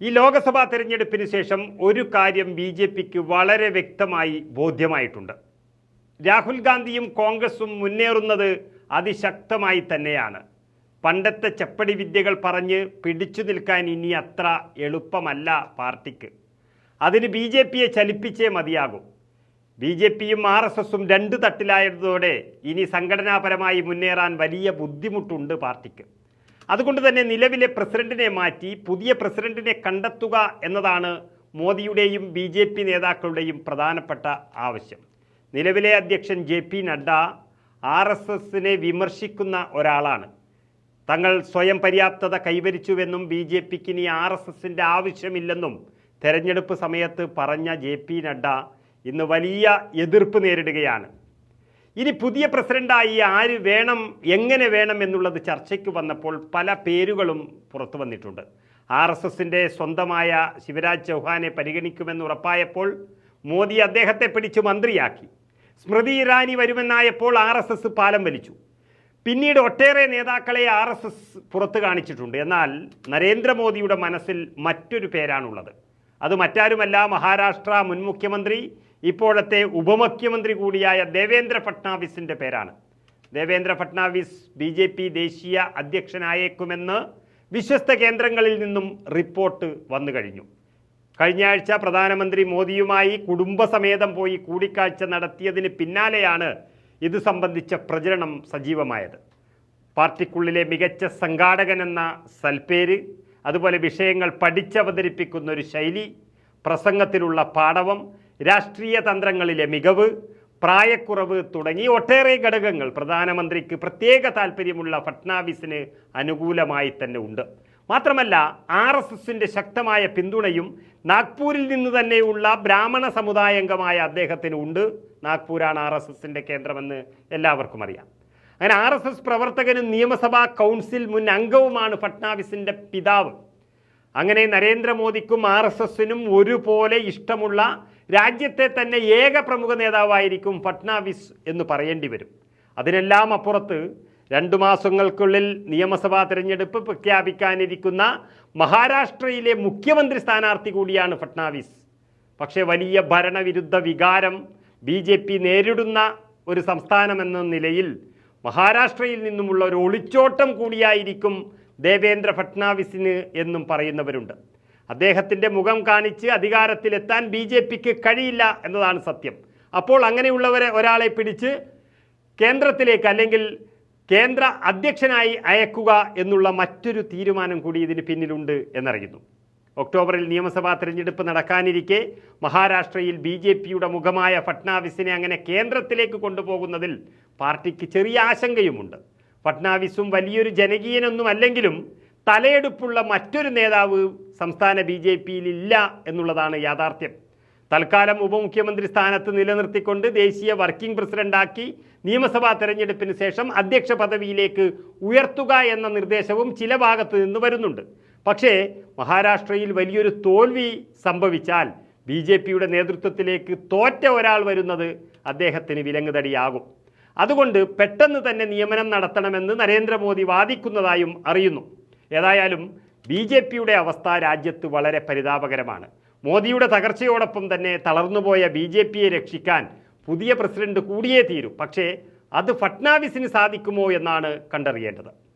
ഈ ലോക്സഭാ തെരഞ്ഞെടുപ്പിന് ശേഷം ഒരു കാര്യം ബി ജെ പിക്ക് വളരെ വ്യക്തമായി ബോധ്യമായിട്ടുണ്ട്. രാഹുൽ ഗാന്ധിയും കോൺഗ്രസും മുന്നേറുന്നത് അതിശക്തമായി തന്നെയാണ്. പണ്ടത്തെ ചപ്പടി വിദ്യകൾ പറഞ്ഞ് പിടിച്ചു നിൽക്കാൻ ഇനി അത്ര എളുപ്പമല്ല പാർട്ടിക്ക്. അതിന് ബി ജെ പിയെ ചലിപ്പിച്ചേ മതിയാകും. ബി ജെ പിയും ആർ എസ് എസും രണ്ട് തട്ടിലായതോടെ ഇനി സംഘടനാപരമായി മുന്നേറാൻ വലിയ ബുദ്ധിമുട്ടുണ്ട് പാർട്ടിക്ക്. അതുകൊണ്ട് തന്നെ നിലവിലെ പ്രസിഡന്റിനെ മാറ്റി പുതിയ പ്രസിഡന്റിനെ കണ്ടെത്തുക എന്നതാണ് മോദിയുടെയും ബി ജെ പി നേതാക്കളുടെയും പ്രധാനപ്പെട്ട ആവശ്യം. നിലവിലെ അധ്യക്ഷൻ J P Nadda R S എസിനെ വിമർശിക്കുന്ന ഒരാളാണ്. തങ്ങൾ സ്വയം പര്യാപ്തത കൈവരിച്ചുവെന്നും ബി ജെ പിക്ക് ഇനി ആർ എസ് എസിന്റെ ആവശ്യമില്ലെന്നും തെരഞ്ഞെടുപ്പ് സമയത്ത് പറഞ്ഞ ജെ പി നഡ്ഡ ഇന്ന് വലിയ എതിർപ്പ് നേരിടുകയാണ്. ഇനി പുതിയ പ്രസിഡന്റായി ആര് വേണം എങ്ങനെ വേണം എന്നുള്ളത് ചർച്ചയ്ക്ക് വന്നപ്പോൾ പല പേരുകളും പുറത്തു വന്നിട്ടുണ്ട്. ആർ എസ് എസിന്റെ സ്വന്തമായ ശിവരാജ് ചൗഹാനെ പരിഗണിക്കുമെന്ന് ഉറപ്പായപ്പോൾ മോദി അദ്ദേഹത്തെ പിടിച്ച് മന്ത്രിയാക്കി. സ്മൃതി ഇറാനി വരുമെന്നായപ്പോൾ ആർ എസ് എസ് പാലം വലിച്ചു. പിന്നീട് ഒട്ടേറെ നേതാക്കളെ ആർ എസ് എസ് പുറത്ത് കാണിച്ചിട്ടുണ്ട്. എന്നാൽ നരേന്ദ്രമോദിയുടെ മനസ്സിൽ മറ്റൊരു പേരാണുള്ളത്. അത് മറ്റാരുമല്ല മഹാരാഷ്ട്ര മുൻ മുഖ്യമന്ത്രി ഇപ്പോഴത്തെ ഉപമുഖ്യമന്ത്രി കൂടിയായ ദേവേന്ദ്ര ഫട്നാവിസിന്റെ പേരാണ്. Devendra Fadnavis B J P ദേശീയ അധ്യക്ഷനായേക്കുമെന്ന് വിശ്വസ്ത കേന്ദ്രങ്ങളിൽ നിന്നും റിപ്പോർട്ട് വന്നു കഴിഞ്ഞു. കഴിഞ്ഞ ആഴ്ച പ്രധാനമന്ത്രി മോദിയുമായി കുടുംബസമേതം പോയി കൂടിക്കാഴ്ച നടത്തിയതിന് പിന്നാലെയാണ് ഇത് സംബന്ധിച്ച പ്രചരണം സജീവമായത്. പാർട്ടിക്കുള്ളിലെ മികച്ച സംഘാടകൻ എന്ന സൽപ്പേര് അതുപോലെ വിഷയങ്ങൾ പഠിച്ചവതരിപ്പിക്കുന്ന ഒരു ശൈലി പ്രസംഗത്തിലുള്ള പാടവം രാഷ്ട്രീയ തന്ത്രങ്ങളിലെ മികവ് പ്രായക്കുറവ് തുടങ്ങി ഒട്ടേറെ ഘടകങ്ങൾ പ്രധാനമന്ത്രിക്ക് പ്രത്യേക താല്പര്യമുള്ള ഫട്നാവിസിന് അനുകൂലമായി തന്നെ ഉണ്ട്. മാത്രമല്ല ആർ എസ് എസിന്റെ ശക്തമായ പിന്തുണയും നാഗ്പൂരിൽ നിന്ന് തന്നെയുള്ള ബ്രാഹ്മണ സമുദായാംഗമായ അദ്ദേഹത്തിന് ഉണ്ട്. നാഗ്പൂരാണ് ആർ എസ് എസിന്റെ കേന്ദ്രമെന്ന് എല്ലാവർക്കും അറിയാം. അങ്ങനെ ആർ എസ് എസ് പ്രവർത്തകനും നിയമസഭാ കൗൺസിൽ മുൻ അംഗവുമാണ് ഫട്നാവിസിന്റെ പിതാവ്. അങ്ങനെ നരേന്ദ്രമോദിക്കും ആർ എസ് എസിനും ഒരുപോലെ ഇഷ്ടമുള്ള രാജ്യത്തെ തന്നെ ഏക പ്രമുഖ നേതാവായിരിക്കും ഫട്നാവിസ് എന്ന് പറയേണ്ടി വരും. അതിനെല്ലാം അപ്പുറത്ത് രണ്ടു മാസങ്ങൾക്കുള്ളിൽ നിയമസഭാ തിരഞ്ഞെടുപ്പ് പ്രഖ്യാപിക്കാനിരിക്കുന്ന മഹാരാഷ്ട്രയിലെ മുഖ്യമന്ത്രി സ്ഥാനാർത്ഥി കൂടിയാണ് ഫട്നാവിസ്. പക്ഷേ വലിയ ഭരണവിരുദ്ധ വികാരം ബി ജെ പി നേരിടുന്ന ഒരു സംസ്ഥാനമെന്ന നിലയിൽ മഹാരാഷ്ട്രയിൽ നിന്നുമുള്ള ഒരു ഒളിച്ചോട്ടം കൂടിയായിരിക്കും ദേവേന്ദ്ര ഫട്നാവിസിന് എന്നും പറയുന്നവരുണ്ട്. അദ്ദേഹത്തിന്റെ മുഖം കാണിച്ച് അധികാരത്തിലെത്താൻ ബി ജെ പിക്ക് കഴിയില്ല എന്നതാണ് സത്യം. അപ്പോൾ അങ്ങനെയുള്ളവരെ ഒരാളെ പിടിച്ച് കേന്ദ്രത്തിലേക്ക് അല്ലെങ്കിൽ കേന്ദ്ര അധ്യക്ഷനായി അയക്കുക എന്നുള്ള മറ്റൊരു തീരുമാനം കൂടി ഇതിന് പിന്നിലുണ്ട് എന്നറിയുന്നു. ഒക്ടോബറിൽ നിയമസഭാ തിരഞ്ഞെടുപ്പ് നടക്കാനിരിക്കെ മഹാരാഷ്ട്രയിൽ ബി ജെ പിയുടെ മുഖമായ ഫട്നാവിസിനെ അങ്ങനെ കേന്ദ്രത്തിലേക്ക് കൊണ്ടുപോകുന്നതിൽ പാർട്ടിക്ക് ചെറിയ ആശങ്കയുമുണ്ട്. ഫട്നാവിസും വലിയൊരു ജനകീയനൊന്നും അല്ലെങ്കിലും തലയെടുപ്പുള്ള മറ്റൊരു നേതാവ് സംസ്ഥാന ബി ജെ പിയിൽ ഇല്ല എന്നുള്ളതാണ് യാഥാർത്ഥ്യം. തൽക്കാലം ഉപമുഖ്യമന്ത്രി സ്ഥാനത്ത് നിലനിർത്തിക്കൊണ്ട് ദേശീയ വർക്കിംഗ് പ്രസിഡന്റാക്കി നിയമസഭാ തെരഞ്ഞെടുപ്പിന് ശേഷം അധ്യക്ഷ പദവിയിലേക്ക് ഉയർത്തുക എന്ന നിർദ്ദേശവും ചില ഭാഗത്ത് നിന്ന് വരുന്നുണ്ട്. പക്ഷേ മഹാരാഷ്ട്രയിൽ വലിയൊരു തോൽവി സംഭവിച്ചാൽ ബി ജെ പിയുടെ നേതൃത്വത്തിലേക്ക് തോറ്റ ഒരാൾ വരുന്നത് അദ്ദേഹത്തിന് വിലങ്ങുതടിയാകും. അതുകൊണ്ട് പെട്ടെന്ന് തന്നെ നിയമനം നടത്തണമെന്ന് നരേന്ദ്രമോദി വാദിക്കുന്നതായും അറിയുന്നു. ഏതായാലും ബി ജെ പിയുടെ അവസ്ഥ രാജ്യത്ത് വളരെ പരിതാപകരമാണ്. മോദിയുടെ തകർച്ചയോടൊപ്പം തന്നെ തളർന്നുപോയ ബി ജെ പിയെ രക്ഷിക്കാൻ പുതിയ പ്രസിഡന്റ് കൂടിയേ തീരൂ. പക്ഷേ അത് ഫട്നാവിസിന് സാധിക്കുമോ എന്നാണ് കണ്ടറിയേണ്ടത്.